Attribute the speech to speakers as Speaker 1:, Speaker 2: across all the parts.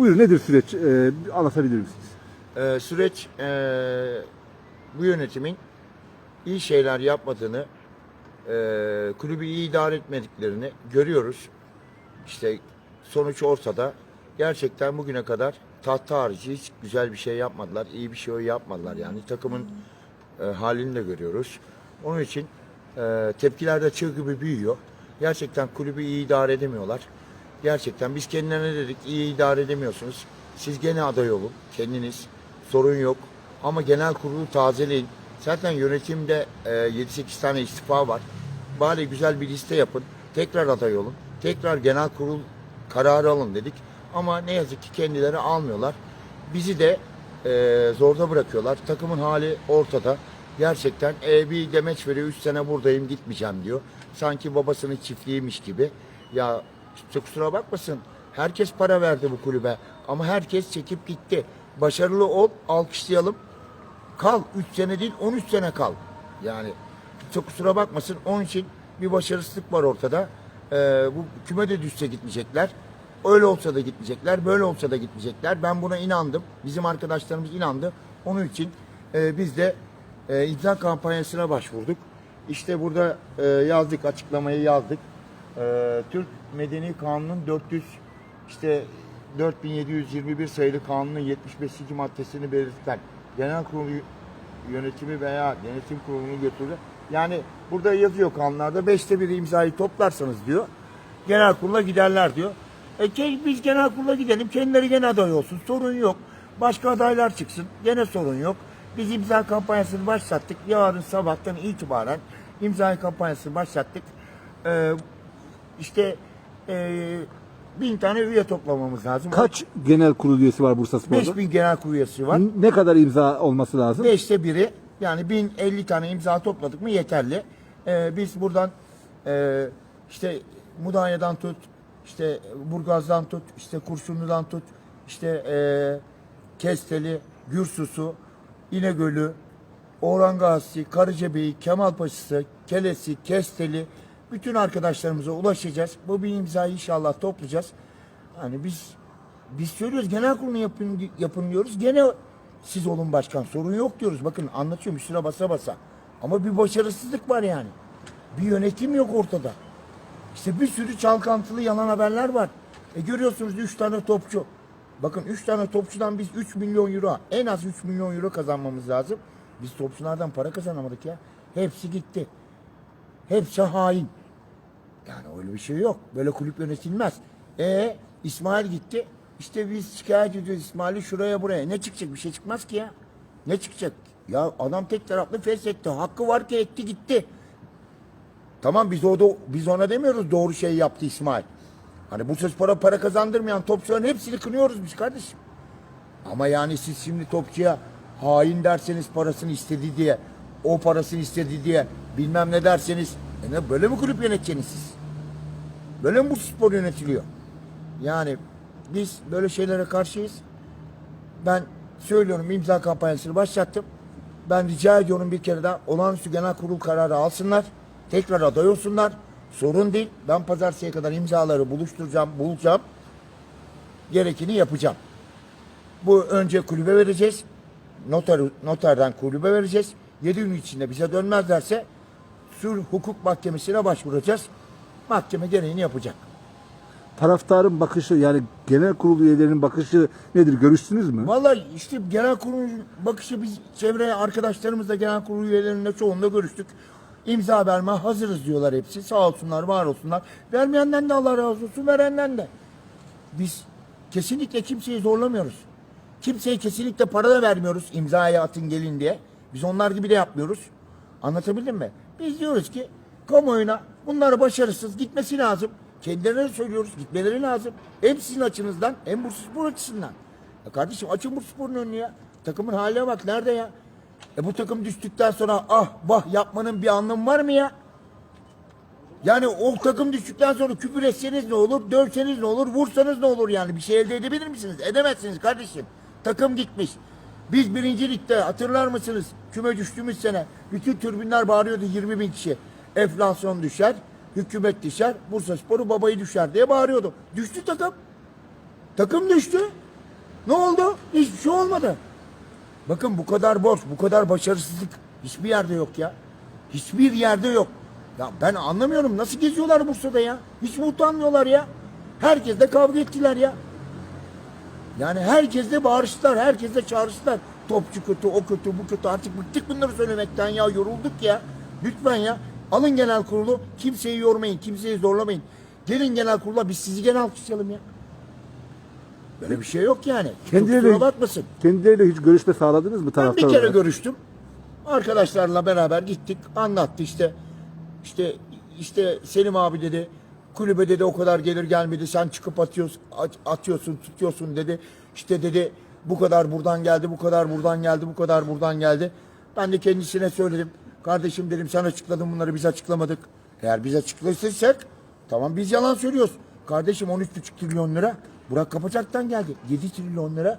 Speaker 1: Buyurun nedir süreç? Ee, anlatabilir misiniz?
Speaker 2: Ee, süreç ee, bu yönetimin iyi şeyler yapmadığını, ee, kulübü iyi idare etmediklerini görüyoruz. İşte sonuç ortada. Gerçekten bugüne kadar tahta harici hiç güzel bir şey yapmadılar. iyi bir şey yapmadılar yani. Takımın e, halini de görüyoruz. Onun için e, tepkiler de çığ gibi büyüyor. Gerçekten kulübü iyi idare edemiyorlar. Gerçekten biz kendilerine dedik iyi idare edemiyorsunuz. Siz gene aday olun kendiniz. Sorun yok. Ama genel kurulu tazeleyin. Zaten yönetimde e, 7-8 tane istifa var. Bari güzel bir liste yapın. Tekrar aday olun. Tekrar genel kurul kararı alın dedik. Ama ne yazık ki kendileri almıyorlar. Bizi de e, zorda bırakıyorlar. Takımın hali ortada. Gerçekten e, bir demeç veriyor. 3 sene buradayım gitmeyeceğim diyor. Sanki babasının çiftliğiymiş gibi. Ya işte kusura bakmasın. Herkes para verdi bu kulübe. Ama herkes çekip gitti. Başarılı ol, alkışlayalım. Kal. 3 sene değil 13 sene kal. Yani çok kusura bakmasın. Onun için bir başarısızlık var ortada. Ee, bu küme de düşse gitmeyecekler. Öyle olsa da gitmeyecekler. Böyle olsa da gitmeyecekler. Ben buna inandım. Bizim arkadaşlarımız inandı. Onun için e, biz de e, imza kampanyasına başvurduk. İşte burada e, yazdık, açıklamayı yazdık. E, Türk Medeni Kanunu'nun 400 işte 4721 sayılı kanunun 75. maddesini belirten genel kurulu yönetimi veya denetim kurulunu götürür. Yani burada yazıyor kanunlarda beşte bir imzayı toplarsanız diyor. Genel kurula giderler diyor. E biz genel kurula gidelim. Kendileri gene aday olsun. Sorun yok. Başka adaylar çıksın. Gene sorun yok. Biz imza kampanyasını başlattık. Yarın sabahtan itibaren imza kampanyasını başlattık. Ee, işte e, bin tane üye toplamamız lazım.
Speaker 1: Kaç genel kurul üyesi var Bursa Spor'da?
Speaker 2: 5000 genel kurul üyesi var.
Speaker 1: Ne kadar imza olması lazım?
Speaker 2: Beşte biri yani 1050 tane imza topladık mı yeterli. Ee, biz buradan e, işte Mudanya'dan tut, işte Burgaz'dan tut, işte Kurşunlu'dan tut, işte e, Kesteli, Gürsus'u, İnegöl'ü, Orhan Gazi, Karıcabey'i, Kemalpaşa'sı, Kelesi, Kesteli bütün arkadaşlarımıza ulaşacağız. Bu bir imzayı inşallah toplayacağız. Hani biz biz söylüyoruz genel kurulu yapın, yapın diyoruz. Gene siz olun başkan sorun yok diyoruz. Bakın anlatıyorum üstüne basa basa. Ama bir başarısızlık var yani. Bir yönetim yok ortada. İşte bir sürü çalkantılı yalan haberler var. E görüyorsunuz 3 tane topçu. Bakın 3 tane topçudan biz 3 milyon euro en az 3 milyon euro kazanmamız lazım. Biz topçulardan para kazanamadık ya. Hepsi gitti. Hepsi hain. Yani öyle bir şey yok. Böyle kulüp yönetilmez. E İsmail gitti. İşte biz şikayet ediyoruz İsmail'i şuraya buraya. Ne çıkacak? Bir şey çıkmaz ki ya. Ne çıkacak? Ya adam tek taraflı feshetti. Hakkı var ki etti gitti. Tamam biz o biz ona demiyoruz doğru şey yaptı İsmail. Hani bu para para kazandırmayan topçuların hepsini kınıyoruz biz kardeşim. Ama yani siz şimdi topçuya hain derseniz parasını istedi diye, o parasını istedi diye bilmem ne derseniz e ne, böyle mi kulüp yöneteceksiniz siz? Böyle mi bu spor yönetiliyor? Yani biz böyle şeylere karşıyız. Ben söylüyorum imza kampanyasını başlattım. Ben rica ediyorum bir kere daha olağanüstü genel kurul kararı alsınlar. Tekrar aday olsunlar. Sorun değil. Ben pazartesiye kadar imzaları buluşturacağım, bulacağım. Gerekeni yapacağım. Bu önce kulübe vereceğiz. Noter, noterden kulübe vereceğiz. 7 gün içinde bize dönmezlerse sulh hukuk mahkemesine başvuracağız. Mahkeme gereğini yapacak.
Speaker 1: Taraftarın bakışı yani genel kurul üyelerinin bakışı nedir? Görüştünüz mü?
Speaker 2: Vallahi işte genel kurul bakışı biz çevre arkadaşlarımızla genel kurul üyelerinde çoğunda görüştük. İmza verme hazırız diyorlar hepsi. Sağ olsunlar, var olsunlar. Vermeyenden de Allah razı olsun, verenden de. Biz kesinlikle kimseyi zorlamıyoruz. Kimseye kesinlikle para da vermiyoruz imzaya atın gelin diye. Biz onlar gibi de yapmıyoruz. Anlatabildim mi? Biz diyoruz ki kamuoyuna bunlar başarısız gitmesi lazım. Kendilerine söylüyoruz gitmeleri lazım. Hem sizin açınızdan hem Bursaspor açısından. Ya kardeşim açın Bursaspor'un önünü ya. Takımın haline bak nerede ya? E bu takım düştükten sonra ah bah yapmanın bir anlamı var mı ya? Yani o takım düştükten sonra küfür etseniz ne olur, dövseniz ne olur, vursanız ne olur yani? Bir şey elde edebilir misiniz? Edemezsiniz kardeşim. Takım gitmiş. Biz birinci ligde hatırlar mısınız? Küme düştüğümüz sene bütün türbinler bağırıyordu 20 bin kişi. Enflasyon düşer, hükümet düşer, Bursa Sporu babayı düşer diye bağırıyordu. Düştü takım. Takım düştü. Ne oldu? Hiçbir şey olmadı. Bakın bu kadar borç, bu kadar başarısızlık hiçbir yerde yok ya. Hiçbir yerde yok. Ya ben anlamıyorum nasıl geziyorlar Bursa'da ya? Hiç mi utanmıyorlar ya? Herkesle kavga ettiler ya. Yani herkesle bağırıştılar, herkesle çağrıştılar. Topçu kötü, o kötü, bu kötü. Artık bıktık bunları söylemekten ya. Yorulduk ya. Lütfen ya. Alın genel kurulu. Kimseyi yormayın, kimseyi zorlamayın. Gelin genel kurula biz sizi gene alkışlayalım ya. Böyle bir şey yok yani.
Speaker 1: Kendileri-
Speaker 2: Kusura bakmasın.
Speaker 1: Kendileriyle hiç görüşme sağladınız mı
Speaker 2: Ben
Speaker 1: taraftar
Speaker 2: bir kere
Speaker 1: olarak?
Speaker 2: görüştüm. Arkadaşlarla beraber gittik. Anlattı işte. İşte işte Selim abi dedi. Kulübe dedi o kadar gelir gelmedi. Sen çıkıp atıyorsun, at- atıyorsun, tutuyorsun dedi. İşte dedi bu kadar buradan geldi, bu kadar buradan geldi, bu kadar buradan geldi. Ben de kendisine söyledim. Kardeşim dedim sen açıkladın bunları biz açıklamadık. Eğer biz açıklasaysak tamam biz yalan söylüyoruz. Kardeşim 13,5 trilyon lira Burak Kapacak'tan geldi. 7 trilyon lira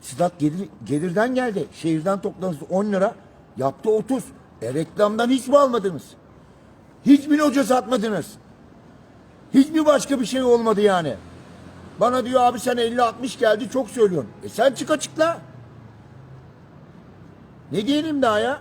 Speaker 2: Sedat gelir, gelirden geldi. Şehirden topladınız 10 lira. Yaptı 30. E reklamdan hiç mi almadınız? Hiç mi hoca satmadınız? Hiç mi başka bir şey olmadı yani? Bana diyor abi sen 50-60 geldi çok söylüyorsun. E sen çık açıkla. Ne diyelim daha ya?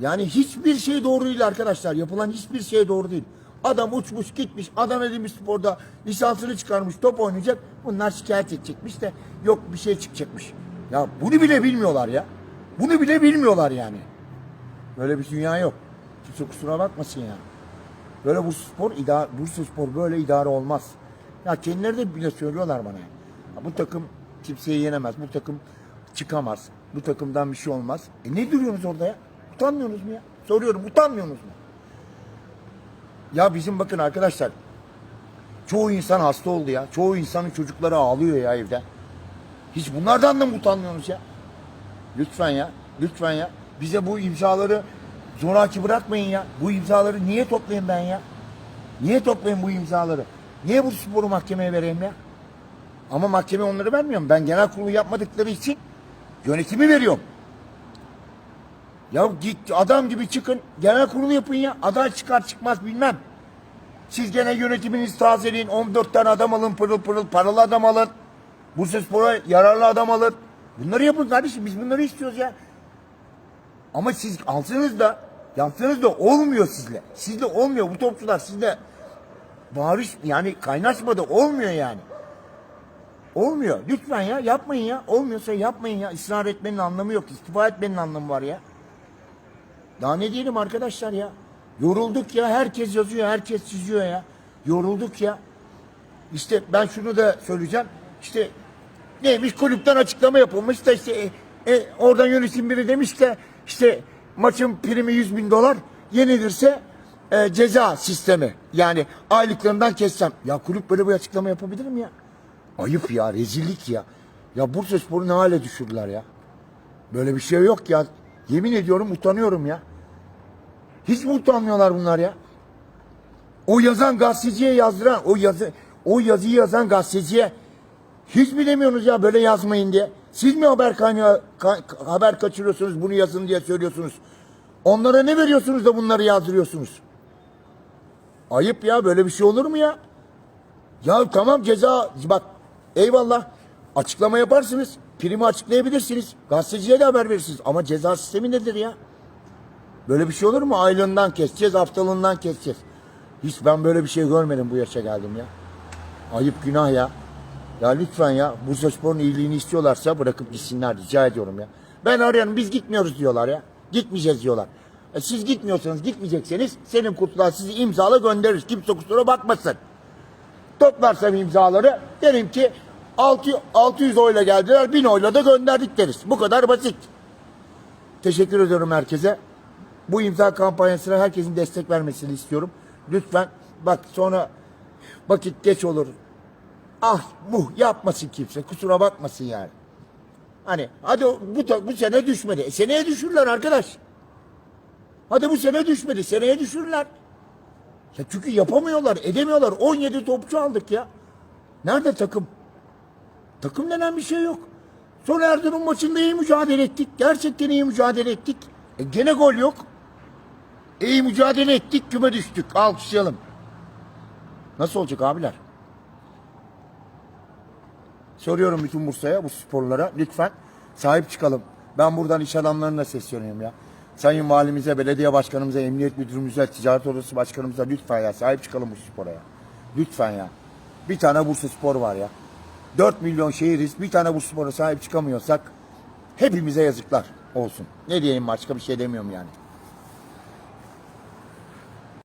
Speaker 2: Yani hiçbir şey doğru değil arkadaşlar. Yapılan hiçbir şey doğru değil. Adam uçmuş gitmiş. Adam Edilmiş Spor'da lisansını çıkarmış. Top oynayacak. Bunlar şikayet edecekmiş de yok bir şey çıkacakmış. Ya bunu bile bilmiyorlar ya. Bunu bile bilmiyorlar yani. Böyle bir dünya yok. Kimse kusura bakmasın ya. Böyle bu spor idare, Bursa Spor böyle idare olmaz. Ya kendileri de bile söylüyorlar bana. Ya bu takım kimseyi yenemez. Bu takım çıkamaz. Bu takımdan bir şey olmaz. E ne duruyorsunuz orada ya? Utanmıyorsunuz mu ya? Soruyorum utanmıyorsunuz mu? Ya bizim bakın arkadaşlar çoğu insan hasta oldu ya. Çoğu insanın çocukları ağlıyor ya evde. Hiç bunlardan da mı utanmıyorsunuz ya? Lütfen ya. Lütfen ya. Bize bu imzaları zoraki bırakmayın ya. Bu imzaları niye toplayayım ben ya? Niye toplayayım bu imzaları? Niye bu sporu mahkemeye vereyim ya? Ama mahkeme onları vermiyor mu? Ben genel kurulu yapmadıkları için yönetimi veriyorum. Ya git adam gibi çıkın genel kurulu yapın ya. Aday çıkar çıkmaz bilmem. Siz gene yönetiminizi tazeleyin. 14 tane adam alın pırıl pırıl paralı adam alın. Bursa Spor'a yararlı adam alın. Bunları yapın kardeşim biz bunları istiyoruz ya. Ama siz alsanız da yapsanız da olmuyor sizle. Sizle olmuyor bu topçular sizle bağırış yani kaynaşma da olmuyor yani. Olmuyor. Lütfen ya yapmayın ya. Olmuyorsa yapmayın ya. Israr etmenin anlamı yok. İstifa etmenin anlamı var ya. Daha ne diyelim arkadaşlar ya. Yorulduk ya. Herkes yazıyor. Herkes çiziyor ya. Yorulduk ya. İşte ben şunu da söyleyeceğim. İşte neymiş kulüpten açıklama yapılmış da işte e, e, oradan yönetim biri demiş ki işte maçın primi 100 bin dolar yenilirse e, ceza sistemi yani aylıklarından kessem. Ya kulüp böyle bir açıklama yapabilir mi ya? Ayıp ya rezillik ya. Ya Bursa Spor'u ne hale düşürdüler ya. Böyle bir şey yok ya. Yemin ediyorum utanıyorum ya. Hiç mi utanmıyorlar bunlar ya? O yazan gazeteciye yazdıran, o yazı o yazıyı yazan gazeteciye hiç mi demiyorsunuz ya böyle yazmayın diye? Siz mi haber kaynağı ka- haber kaçırıyorsunuz bunu yazın diye söylüyorsunuz? Onlara ne veriyorsunuz da bunları yazdırıyorsunuz? Ayıp ya böyle bir şey olur mu ya? Ya tamam ceza bak eyvallah açıklama yaparsınız. Primi açıklayabilirsiniz. Gazeteciye de haber verirsiniz. Ama ceza sistemi nedir ya? Böyle bir şey olur mu? Aylığından keseceğiz, haftalığından keseceğiz. Hiç ben böyle bir şey görmedim bu yaşa geldim ya. Ayıp günah ya. Ya lütfen ya Bursa Spor'un iyiliğini istiyorlarsa bırakıp gitsinler rica ediyorum ya. Ben arıyorum biz gitmiyoruz diyorlar ya. Gitmeyeceğiz diyorlar. E siz gitmiyorsanız gitmeyecekseniz Selim Kurtlar sizi imzala gönderir. Kimse kusura bakmasın. Toplarsam imzaları derim ki 6, 600 oyla geldiler 1000 oyla da gönderdik deriz. Bu kadar basit. Teşekkür ediyorum herkese. Bu imza kampanyasına herkesin destek vermesini istiyorum. Lütfen bak sonra vakit geç olur. Ah bu yapmasın kimse kusura bakmasın yani. Hani hadi bu, bu sene düşmedi. E, seneye düşürürler arkadaş. Hadi bu sene düşmedi. Seneye düşürürler. Ya çünkü yapamıyorlar, edemiyorlar. 17 topçu aldık ya. Nerede takım? Takım denen bir şey yok. Son Erzurum maçında iyi mücadele ettik. Gerçekten iyi mücadele ettik. E gene gol yok. İyi mücadele ettik, küme düştük. Alkışlayalım. Nasıl olacak abiler? Soruyorum bütün Bursa'ya bu sporlara lütfen sahip çıkalım. Ben buradan iş adamlarına sesleniyorum ya. Sayın valimize, belediye başkanımıza, emniyet müdürümüze, ticaret odası başkanımıza lütfen ya sahip çıkalım bu spora ya. Lütfen ya. Bir tane Bursa Spor var ya. 4 milyon şehiriz. Bir tane bu spora sahip çıkamıyorsak hepimize yazıklar olsun. Ne diyeyim başka bir şey demiyorum yani.